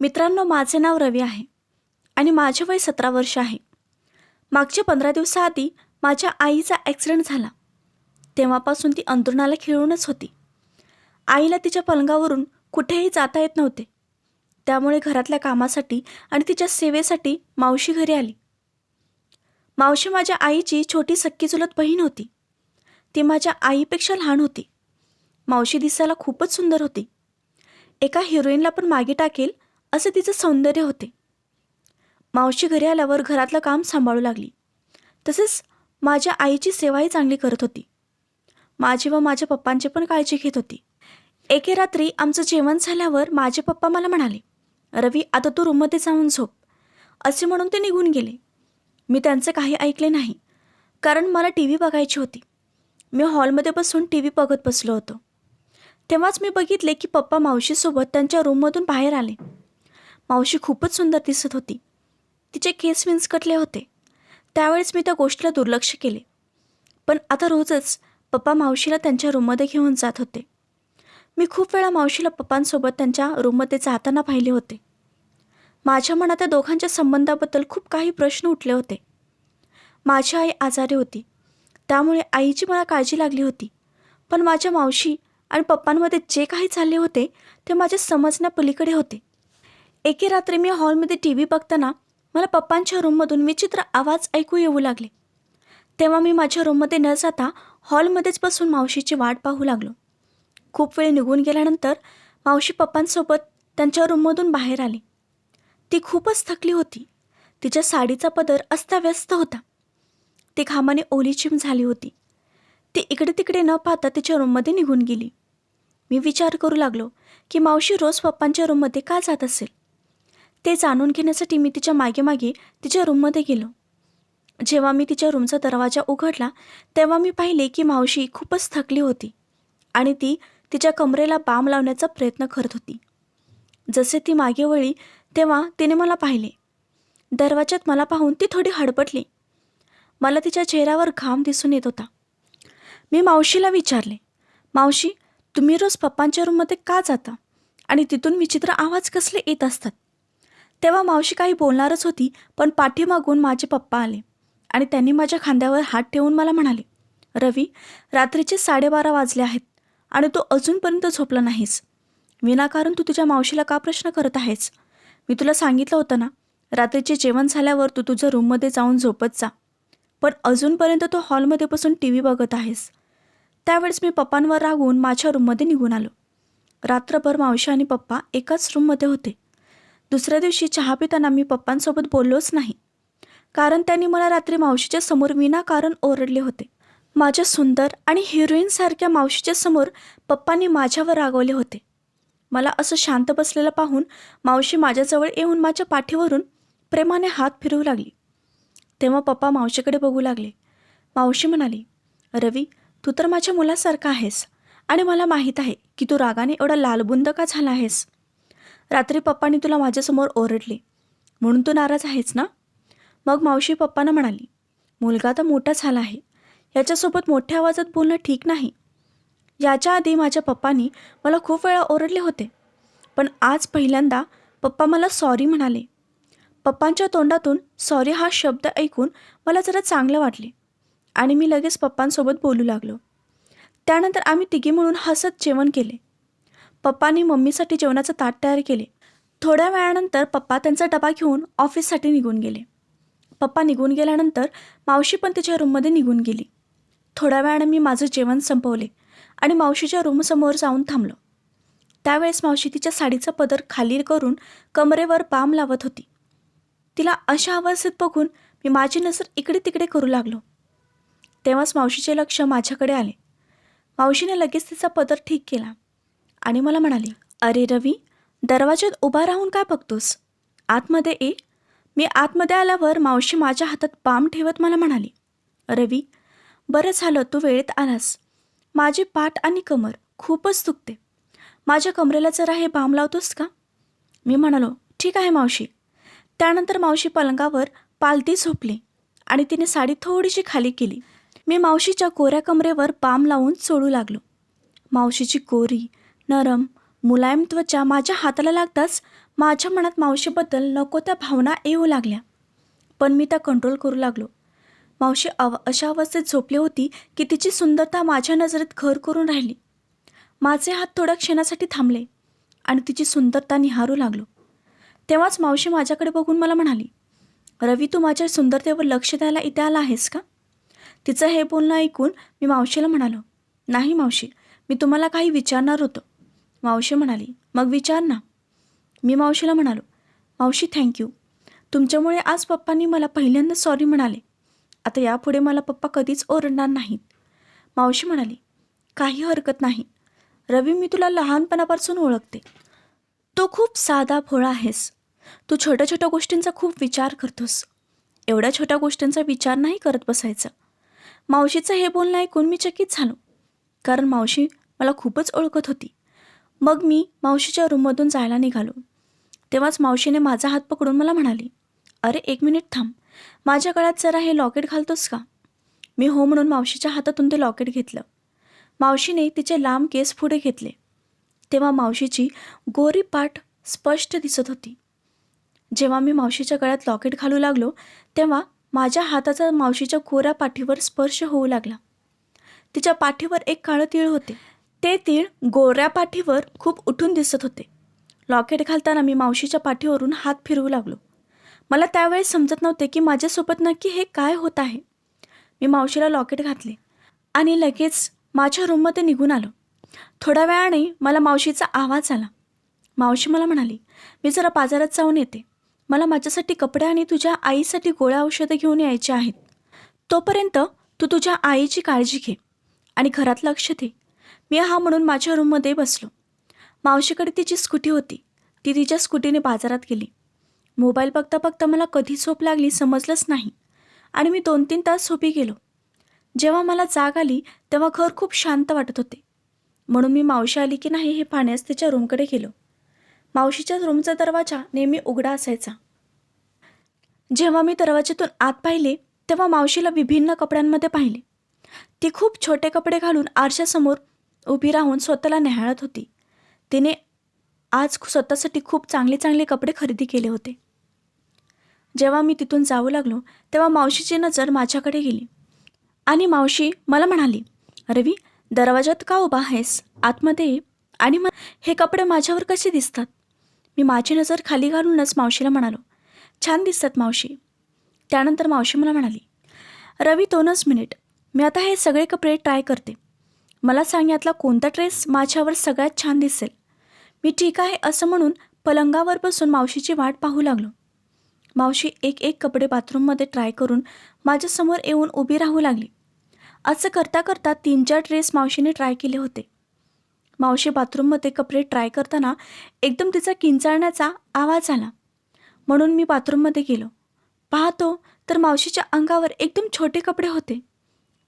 मित्रांनो माझे नाव रवी आहे आणि माझे वय सतरा वर्ष आहे. मागच्या पंधरा दिवसाआधी माझ्या आईचा ॲक्सिडेंट झाला. तेव्हापासून ती अंतरुणाला खिळूनच होती. आईला तिच्या पलंगावरून कुठेही जाता येत नव्हते. त्यामुळे घरातल्या कामासाठी आणि तिच्या सेवेसाठी मावशी घरी आली. मावशी माझ्या आईची छोटी सक्की चुलत बहीण होती. ती माझ्या आईपेक्षा लहान होती. मावशी दिसायला खूपच सुंदर होती. एका हिरोईनला पण मागे टाकेल असे तिचं सौंदर्य होते. मावशी घरी आल्यावर घरातलं काम सांभाळू लागली. तसेच माझ्या आईची सेवाही चांगली करत होती. माझी व माझ्या पप्पांची पण काळजी घेत होती. एके रात्री आमचं जेवण झाल्यावर माझे पप्पा मला म्हणाले रवी आता तू रूममध्ये जाऊन झोप. असे म्हणून ते निघून गेले. मी त्यांचे काही ऐकले नाही कारण मला टी व्ही बघायची होती. मी हॉलमध्ये बसून टी व्ही बघत बसलो होतो. तेव्हाच मी बघितले की पप्पा मावशीसोबत त्यांच्या रूममधून बाहेर आले. मावशी खूपच सुंदर दिसत होती. तिचे केस विंचकटले होते. त्यावेळेस मी त्या गोष्टीला दुर्लक्ष केले. पण आता रोजच पप्पा मावशीला त्यांच्या रूममध्ये घेऊन जात होते. मी खूप वेळा मावशीला पप्पांसोबत त्यांच्या रूममध्ये जाताना पाहिले होते. माझ्या मनात त्या दोघांच्या संबंधाबद्दल खूप काही प्रश्न उठले होते. माझी आई आजारी होती. त्यामुळे आईची मला काळजी लागली होती. पण माझ्या मावशी आणि पप्पांमध्ये जे काही चालले होते ते माझ्या समजण्यापलीकडे होते. एके रात्री मी हॉलमध्ये टी व्ही बघताना मला पप्पांच्या रूममधून विचित्र आवाज ऐकू येऊ लागले. तेव्हा मी माझ्या रूममध्ये न जाता हॉलमध्येच बसून मावशीची वाट पाहू लागलो. खूप वेळ निघून गेल्यानंतर मावशी पप्पांसोबत त्यांच्या रूममधून बाहेर आली. ती खूपच थकली होती. तिच्या साडीचा पदर अस्ताव्यस्त होता. ती घामाने ओलीचिम झाली होती. ती इकडे तिकडे न पाहता तिच्या रूममध्ये निघून गेली. मी विचार करू लागलो की मावशी रोज पप्पांच्या रूममध्ये का जात असेल? ते जाणून घेण्यासाठी मी तिच्यामागे मागे तिच्या रूममध्ये गेलो. जेव्हा मी तिच्या रूमचा दरवाजा उघडला तेव्हा मी पाहिले की मावशी खूपच थकली होती आणि ती तिच्या कमरेला बाम लावण्याचा प्रयत्न करत होती. जसे ती मागे वळली तेव्हा तिने मला पाहिले. दरवाजात मला पाहून ती थोडी हडपटली. मला तिच्या चेहऱ्यावर घाम दिसून येत होता. मी मावशीला विचारले मावशी तुम्ही रोज पप्पांच्या रूममध्ये का जाता? आणि तिथून विचित्र आवाज कसले येत असतात? तेव्हा मावशी काही बोलणारच होती पण पाठीमागून माझे पप्पा आले आणि त्यांनी माझ्या खांद्यावर हात ठेवून मला म्हणाले रवी रात्रीचे साडेबारा वाजले आहेत आणि तू अजूनपर्यंत झोपला नाहीस. विनाकारण तू तुझ्या मावशीला का प्रश्न करत आहेस? मी तुला सांगितलं होतं ना रात्रीचे जेवण झाल्यावर तू तुझ्या रूममध्ये जाऊन झोपत जा. पण अजूनपर्यंत तू हॉलमध्ये बसून टी व्ही बघत आहेस. त्यावेळेस मी पप्पांवर रागून माझ्या रूममध्ये निघून आलो. रात्रभर मावशी आणि पप्पा एकाच रूममध्ये होते. दुसऱ्या दिवशी चहा पिताना मी पप्पांसोबत बोललोच नाही. कारण त्यांनी मला रात्री मावशीच्या समोर विनाकारण ओरडले होते. माझ्या सुंदर आणि हिरोईनसारख्या मावशीच्या समोर पप्पांनी माझ्यावर रागवले होते. मला असं शांत बसलेलं पाहून मावशी माझ्याजवळ येऊन माझ्या पाठीवरून प्रेमाने हात फिरवू लागली. तेव्हा पप्पा मावशीकडे बघू लागले. मावशी म्हणाली रवी तू तर माझ्या मुलासारखा आहेस आणि मला माहीत आहे की तू रागाने एवढा लालबुंद का झाला आहेस? रात्री पप्पांनी तुला माझ्यासमोर ओरडले. म्हणून तू नाराज आहेस ना? मग मावशी पप्पांना म्हणाली मुलगा तर मोठा झाला आहे. याच्यासोबत मोठ्या आवाजात बोलणं ठीक नाही. याच्या आधी माझ्या पप्पांनी मला खूप वेळा ओरडले होते. पण आज पहिल्यांदा पप्पा मला सॉरी म्हणाले. पप्पांच्या तोंडातून सॉरी हा शब्द ऐकून मला जरा चांगलं वाटले आणि मी लगेच पप्पांसोबत बोलू लागलो. त्यानंतर आम्ही तिघी म्हणून हसत जेवण केले. पप्पांनी मम्मीसाठी जेवणाचं ताट तयार केले. थोड्या वेळानंतर पप्पा त्यांचा डबा घेऊन ऑफिससाठी निघून गेले. पप्पा निघून गेल्यानंतर मावशी पण तिच्या रूममध्ये निघून गेली. थोड्या वेळानं मी माझं जेवण संपवले आणि मावशीच्या रूमसमोर जाऊन थांबलो. त्यावेळेस मावशी तिच्या साडीचा पदर खाली करून कमरेवर बाम लावत होती. तिला अशा अवस्थेत बघून मी माझी नजर इकडे तिकडे करू लागलो. तेव्हाच मावशीचे लक्ष माझ्याकडे आले. मावशीने लगेच तिचा पदर ठीक केला. आणि मला म्हणाली अरे रवी दरवाज्यात उभा राहून काय बघतोस? आतमध्ये ये. मी आतमध्ये आल्यावर मावशी माझ्या हातात बाम ठेवत मला म्हणाली रवी बरं झालं तू वेळेत आलास. माझी पाठ आणि कमर खूपच दुखते. माझ्या कमरेला जरा हे बाम लावतोस का? मी म्हणालो ठीक आहे मावशी. त्यानंतर मावशी पलंगावर पालती झोपली आणि तिने साडी थोडीशी खाली केली. मी मावशीच्या कोऱ्या कमरेवर बाम लावून सोडू लागलो. मावशीची कोरी नरम मुलायम त्वचा माझ्या हाताला लागताच माझ्या मनात मावशीबद्दल नको त्या भावना येऊ लागल्या. पण मी त्या कंट्रोल करू लागलो. मावशी अव अशा अवस्थेत झोपली होती की तिची सुंदरता माझ्या नजरेत घर करून राहिली. माझे हात थोड्या क्षणासाठी थांबले आणि तिची सुंदरता निहारू लागलो. तेव्हाच मावशी माझ्याकडे बघून मला म्हणाली रवी तू माझ्या सुंदरतेवर लक्ष द्यायला इथे आला आहेस का? तिचं हे बोलणं ऐकून मी मावशीला म्हणालो नाही मावशी मी तुम्हाला काही विचारणार होतो. मावशी म्हणाली मग विचार ना. मी मावशीला म्हणालो मावशी थँक्यू तुमच्यामुळे आज पप्पांनी मला पहिल्यांदा सॉरी म्हणाले. आता यापुढे मला पप्पा कधीच ओरडणार नाहीत. मावशी म्हणाली काही हरकत नाही. रवी मी तुला लहानपणापासून ओळखते. तू खूप साधा भोळा आहेस. तू छोट्या छोट्या गोष्टींचा खूप विचार करतोस. एवढ्या छोट्या गोष्टींचा विचार नाही करत बसायचा. मावशीचं हे बोलणं ऐकून मी चकित झालो. कारण मावशी मला खूपच ओळखत होती. मग मी मावशीच्या रूममधून जायला निघालो. तेव्हाच मावशीने माझा हात पकडून मला म्हणाली अरे एक मिनिट थांब. माझ्या गळ्यात जरा हे लॉकेट घालतोस का? मी हो म्हणून मावशीच्या हातातून ते लॉकेट घेतलं. मावशीने तिचे लांब केस पुढे घेतले. तेव्हा मावशीची गोरी पाठ स्पष्ट दिसत होती. जेव्हा मी मावशीच्या गळ्यात लॉकेट घालू लागलो तेव्हा माझ्या हाताचा मावशीच्या कोऱ्या पाठीवर स्पर्श होऊ लागला. तिच्या पाठीवर एक काळं तीळ होते. ते तीळ गोऱ्या पाठीवर खूप उठून दिसत होते. लॉकेट घालताना मी मावशीच्या पाठीवरून हात फिरवू लागलो. मला त्यावेळेस समजत नव्हते की माझ्यासोबत नक्की हे काय होत आहे. मी मावशीला लॉकेट घातले आणि लगेच माझ्या रूममध्ये निघून आलो. थोड्या वेळाने मला मावशीचा आवाज आला. मावशी मला म्हणाली मी जरा बाजारात जाऊन येते. मला माझ्यासाठी कपडे आणि तुझ्या आईसाठी गोळ्या औषधं घेऊन यायचे आहेत. तोपर्यंत तू तुझ्या आईची काळजी घे आणि घरात लक्ष दे. मी हा म्हणून माझ्या रूममध्ये बसलो. मावशीकडे तिची स्कूटी होती. ती तिच्या स्कूटीने बाजारात गेली. मोबाईल बघता बघता मला कधी झोप लागली समजलंच नाही. आणि मी दोन तीन तास झोपी गेलो. जेव्हा मला जाग आली तेव्हा घर खूप शांत वाटत होते. म्हणून मी मावशी आली की नाही हे पाहण्यास तिच्या रूमकडे गेलो. मावशीच्या रूमचा दरवाजा नेहमी उघडा असायचा. जेव्हा मी दरवाज्यातून आत पाहिले तेव्हा मावशीला विभिन्न कपड्यांमध्ये पाहिले. ती खूप छोटे कपडे घालून आरशासमोर उभी राहून स्वतःला न्याहाळत होती. तिने आज स्वतःसाठी खूप चांगले चांगले कपडे खरेदी केले होते. जेव्हा मी तिथून जाऊ लागलो तेव्हा मावशीची नजर माझ्याकडे गेली. आणि मावशी मला म्हणाली रवी दरवाजात का उभा आहेस? आतमध्ये ये आणि मग हे कपडे माझ्यावर कसे दिसतात? मी माझी नजर खाली घालूनच मावशीला म्हणालो. छान दिसतात मावशी. त्यानंतर मावशी मला म्हणाली रवी दोनच मिनिट. मी आता हे सगळे कपडे ट्राय करते. मला सांग यातला कोणता ड्रेस माझ्यावर सगळ्यात छान दिसेल. मी ठीक आहे असं म्हणून पलंगावर बसून मावशीची वाट पाहू लागलो. मावशी एक एक कपडे बाथरूममध्ये ट्राय करून माझ्यासमोर येऊन उभी राहू लागली. असं करता करता तीन चार ड्रेस मावशीने ट्राय केले होते. मावशी बाथरूममध्ये कपडे ट्राय करताना एकदम तिचा किंचाळण्याचा आवाज आला. म्हणून मी बाथरूममध्ये गेलो. पाहतो तर मावशीच्या अंगावर एकदम छोटे कपडे होते.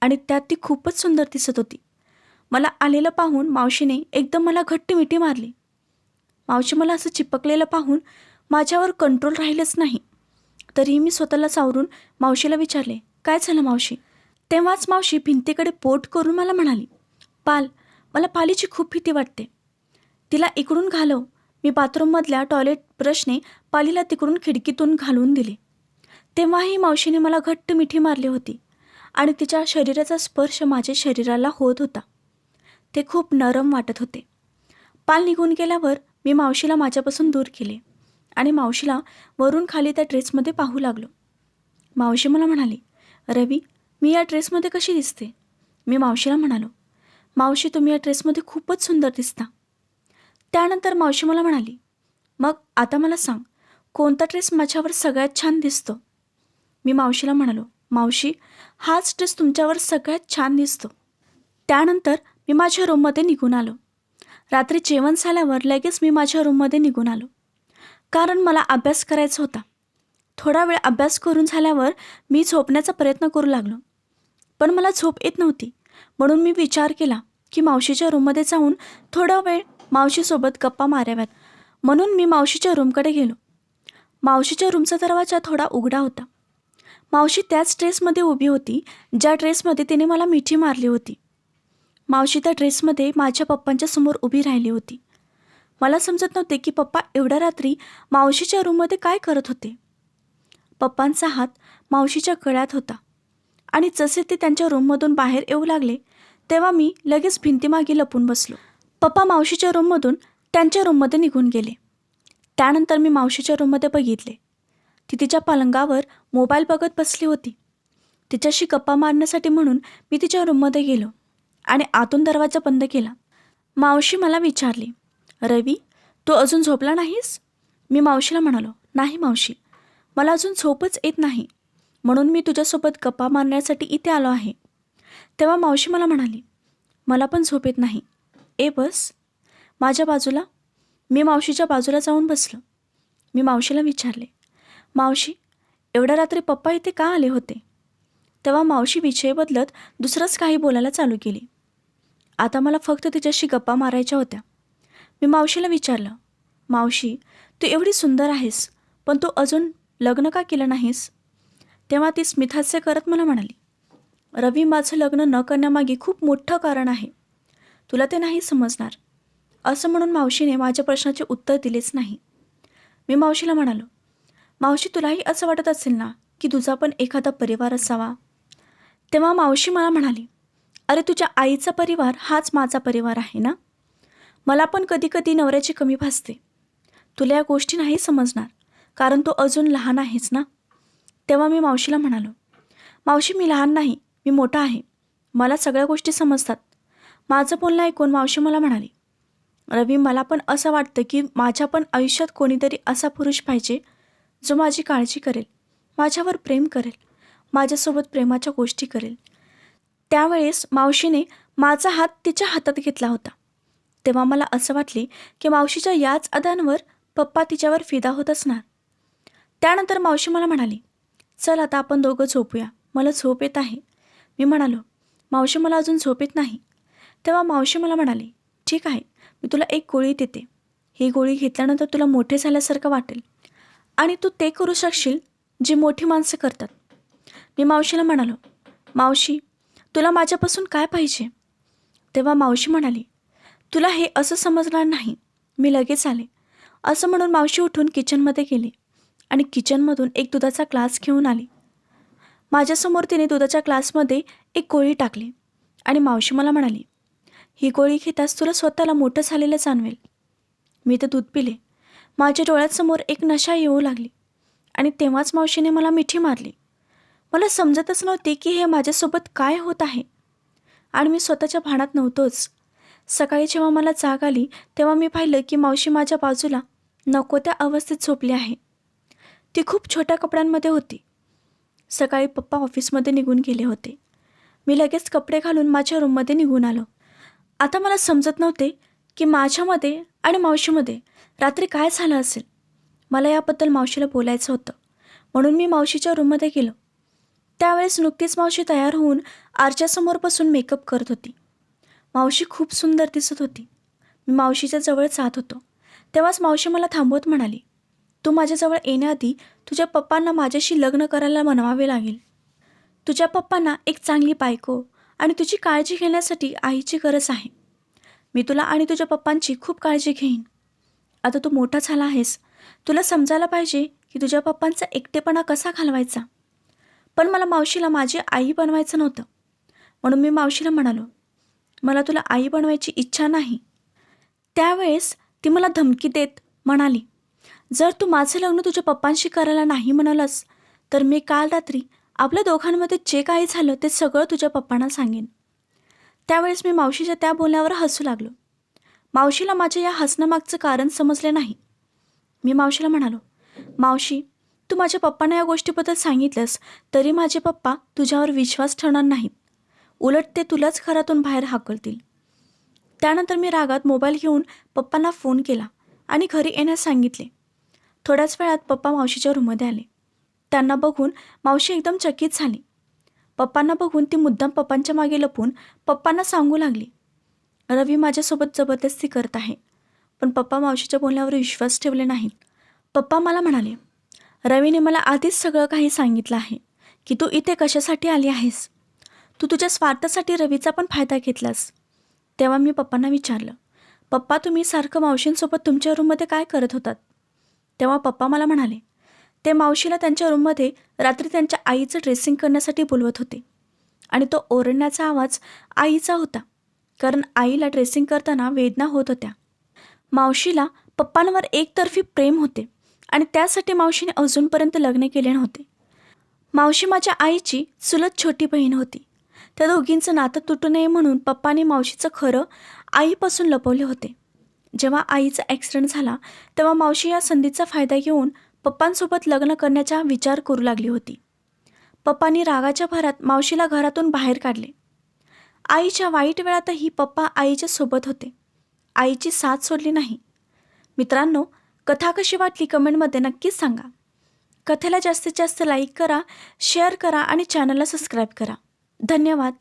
आणि त्यात ती खूपच सुंदर दिसत होती. मला आलेलं पाहून मावशीने एकदम मला घट्ट मिठी मारली. मावशी मला असं चिपकलेलं पाहून माझ्यावर कंट्रोल राहिलंच नाही. तरीही मी स्वतःला सावरून मावशीला विचारले काय झालं मावशी? तेव्हाच मावशी भिंतीकडे पोट करून मला म्हणाली पाल मला पालीची खूप भीती वाटते. तिला इकडून घालव. मी बाथरूममधल्या टॉयलेट ब्रशने पालीला तिकडून खिडकीतून घालून दिले. तेव्हाही मावशीने मला घट्ट मिठी मारली होती आणि तिच्या शरीराचा स्पर्श माझ्या शरीराला होत होता. ते खूप नरम वाटत होते. पाल निघून गेल्यावर मी मावशीला माझ्यापासून दूर केले आणि मावशीला वरून खाली त्या ड्रेसमध्ये पाहू लागलो. मावशी मला म्हणाली रवी मी या ड्रेसमध्ये कशी दिसते? मी मावशीला म्हणालो मावशी तुम्ही या ड्रेसमध्ये खूपच सुंदर दिसता. त्यानंतर मावशी मला म्हणाली मग आता मला सांग कोणता ड्रेस माझ्यावर सगळ्यात छान दिसतो? मी मावशीला म्हणालो मावशी हाच ड्रेस तुमच्यावर सगळ्यात छान दिसतो. त्यानंतर मी माझ्या रूममध्ये निघून आलो. रात्री जेवण झाल्यावर लगेच मी माझ्या रूममध्ये निघून आलो. कारण मला अभ्यास करायचा होता. थोडा वेळ अभ्यास करून झाल्यावर मी झोपण्याचा प्रयत्न करू लागलो. पण मला झोप येत नव्हती. म्हणून मी विचार केला की मावशीच्या रूममध्ये जाऊन थोडा वेळ मावशीसोबत गप्पा माराव्यात. म्हणून मी मावशीच्या रूमकडे गेलो. मावशीच्या रूमचा दरवाजा थोडा उघडा होता. मावशी त्याच ड्रेसमध्ये उभी होती ज्या ड्रेसमध्ये तिने मला मिठी मारली होती. मावशी त्या ड्रेसमध्ये माझ्या पप्पांच्या समोर उभी राहिली होती. मला समजत नव्हते की पप्पा एवढ्या रात्री मावशीच्या रूममध्ये काय करत होते. पप्पांचा हात मावशीच्या गळ्यात होता आणि जसे ते त्यांच्या रूममधून बाहेर येऊ लागले तेव्हा मी लगेच भिंतीमागे लपून बसलो. पप्पा मावशीच्या रूममधून त्यांच्या रूममध्ये निघून गेले. त्यानंतर मी मावशीच्या रूममध्ये बघितले. ती तिच्या पलंगावर मोबाईल बघत बसली होती. तिच्याशी गप्पा मारण्यासाठी म्हणून मी तिच्या रूममध्ये गेलो. आणि आतून दरवाजा बंद केला. मावशी मला विचारली रवी तू अजून झोपला नाहीस? मी मावशीला म्हणालो नाही मावशी मला अजून झोपच येत नाही. म्हणून मी तुझ्यासोबत गप्पा मारण्यासाठी इथे आलो आहे. तेव्हा मावशी मला म्हणाली मला पण झोप येत नाही. ए बस माझ्या बाजूला. मी मावशीच्या बाजूला जाऊन बसलो. मी मावशीला विचारले मावशी एवढ्या रात्री पप्पा इथे का आले होते? तेव्हा मावशी विषय बदलत दुसरंच काही बोलायला चालू केली. आता मला फक्त तिच्याशी गप्पा मारायच्या होत्या. मी मावशीला विचारलं मावशी तू एवढी सुंदर आहेस पण तू अजून लग्न का केलं नाहीस? तेव्हा ती स्मितहास्य करत मला म्हणाली रवी माझं लग्न न करण्यामागे खूप मोठं कारण आहे. तुला ते नाही समजणार. असं म्हणून मावशीने माझ्या प्रश्नाचे उत्तर दिलेच नाही. मी मावशीला म्हणालो मावशी तुलाही असं वाटत असेल ना की तुझा पण एखादा परिवार असावा? तेव्हा मावशी मला म्हणाली अरे तुझ्या आईचा परिवार हाच माझा परिवार आहे ना? मला पण कधी कधी नवऱ्याची कमी भासते. तुला या गोष्टी नाही समजणार कारण तू अजून लहान आहेस ना? तेव्हा मी मावशीला म्हणालो मावशी मी लहान नाही मी मोठा आहे. मला सगळ्या गोष्टी समजतात. माझं बोलणं ऐकून मावशी मला म्हणाली रवी मला पण असं वाटतं की माझ्या पण आयुष्यात कोणीतरी असा पुरुष पाहिजे जो माझी काळजी करेल माझ्यावर प्रेम करेल माझ्यासोबत प्रेमाच्या गोष्टी करेल. त्यावेळेस मावशीने माझा हात तिच्या हातात घेतला होता. तेव्हा मला असं वाटले की मावशीच्या याच अदांवर पप्पा तिच्यावर फिदा होत असणार. त्यानंतर मावशी मला म्हणाली चल आता आपण दोघं झोपूया. मला झोप येत आहे. मी म्हणालो मावशी मला अजून झोप येत नाही. तेव्हा मावशी मला म्हणाली ठीक आहे मी तुला एक गोळी देते. ही गोळी घेतल्यानंतर तुला मोठे झाल्यासारखं वाटेल आणि तू ते करू शकशील जी मोठी माणसं करतात. मी मावशीला म्हणालो मावशी तुला माझ्यापासून काय पाहिजे? तेव्हा मावशी म्हणाली तुला हे असं समजणार नाही. मी लगेच आले. असं म्हणून मावशी उठून किचनमध्ये गेली आणि किचनमधून एक दुधाचा ग्लास घेऊन आली. माझ्यासमोर तिने दुधाच्या ग्लासमध्ये एक गोळी टाकली आणि मावशी मला म्हणाली ही गोळी घेताच तुला स्वतःला मोठं झालेलं जाणवेल. मी ते दूध पिले. माझ्या डोळ्यासमोर एक नशा येऊ लागली आणि तेव्हाच मावशीने मला मिठी मारली. मला समजतच नव्हते की हे माझ्यासोबत काय होत आहे. आणि मी स्वतःच्या भानात नव्हतोच. सकाळी जेव्हा मला जाग आली तेव्हा मी पाहिलं की मावशी माझ्या बाजूला नको त्या अवस्थेत झोपली आहे. ती खूप छोट्या कपड्यांमध्ये होती. सकाळी पप्पा ऑफिसमध्ये निघून गेले होते. मी लगेच कपडे घालून माझ्या रूममध्ये निघून आलो. आता मला समजत नव्हते की माझ्यामध्ये आणि मावशीमध्ये रात्री काय झालं असेल. मला याबद्दल मावशीला बोलायचं होतं. म्हणून मी मावशीच्या रूममध्ये गेलो. त्यावेळेस नुकतीच मावशी तयार होऊन आरच्यासमोर बसून मेकअप करत होती. मावशी खूप सुंदर दिसत होती. मी मावशीच्या जवळ जात होतो. तेव्हाच मावशी मला थांबवत म्हणाली तू माझ्याजवळ येण्याआधी तुझ्या पप्पांना माझ्याशी लग्न करायला म्हणावे लागेल. तुझ्या पप्पांना एक चांगली बायको आणि तुझी काळजी घेण्यासाठी आईची गरज आहे. मी तुला आणि तुझ्या पप्पांची खूप काळजी घेईन. आता तू मोठा झाला आहेस. तुला समजायला पाहिजे की तुझ्या पप्पांचा एकटेपणा कसा घालवायचा? पण मला मावशीला माझी आई बनवायचं नव्हतं. म्हणून मी मावशीला म्हणालो मला तुला आई बनवायची इच्छा नाही. त्यावेळेस ती मला धमकी देत म्हणाली जर तू माझं लग्न तुझ्या पप्पांशी करायला नाही म्हणालस तर मी काल रात्री आपल्या दोघांमध्ये जे काही झालं ते सगळं तुझ्या पप्पांना सांगेन. त्यावेळेस मी मावशीच्या त्या बोलण्यावर हसू लागलो. मावशीला माझ्या या हसण्यामागचं कारण समजले नाही. मी मावशीला म्हणालो मावशी तू माझ्या पप्पांना या गोष्टीबद्दल सांगितलंस तरी माझे पप्पा तुझ्यावर विश्वास ठेवणार नाहीत. उलट ते तुलाच घरातून बाहेर हाकलतील. त्यानंतर मी रागात मोबाईल घेऊन पप्पांना फोन केला आणि घरी येण्यास सांगितले. थोड्याच वेळात पप्पा मावशीच्या रूममध्ये आले. त्यांना बघून मावशी एकदम चकित झाली. पप्पांना बघून ती मुद्दाम पप्पांच्या मागे लपून पप्पांना सांगू लागली रवी माझ्यासोबत जबरदस्ती करत आहे पण पप्पा मावशीच्या बोलण्यावर विश्वास ठेवले नाहीत. पप्पा मला म्हणाले रवीने मला आधीच सगळं काही सांगितलं आहे की तू इथे कशासाठी आली आहेस? तू तुझ्या स्वार्थासाठी रवीचा पण फायदा घेतलास. तेव्हा मी पप्पांना विचारलं पप्पा तुम्ही सारखं मावशींसोबत तुमच्या रूममध्ये काय करत होतात? तेव्हा पप्पा मला म्हणाले ते मावशीला त्यांच्या रूममध्ये रात्री त्यांच्या आईचं ड्रेसिंग करण्यासाठी बोलवत होते आणि तो ओरडण्याचा आवाज आईचा होता कारण आईला ड्रेसिंग करताना वेदना होत होत्या. मावशीला पप्पांवर एकतर्फी प्रेम होते. आणि त्यासाठी मावशीने अजूनपर्यंत लग्न केले नव्हते. मावशी माझ्या आईची चुलत छोटी बहीण होती. त्या दोघींचं नातं तुटू नये म्हणून पप्पाने मावशीचं खरं आईपासून लपवले होते. जेव्हा आईचा ॲक्सिडेंट झाला तेव्हा मावशी या संधीचा फायदा घेऊन पप्पांसोबत लग्न करण्याचा विचार करू लागली होती. पप्पांनी रागाच्या भरात मावशीला घरातून बाहेर काढले. आईच्या वाईट वेळातही पप्पा आईच्या सोबत होते. आईची साथ सोडली नाही. मित्रांनो कथा कशी वाटली कमेंटमध्ये नक्कीच सांगा. कथेला जास्तीत जास्त लाईक करा शेअर करा आणि चॅनलला सबस्क्राईब करा. धन्यवाद.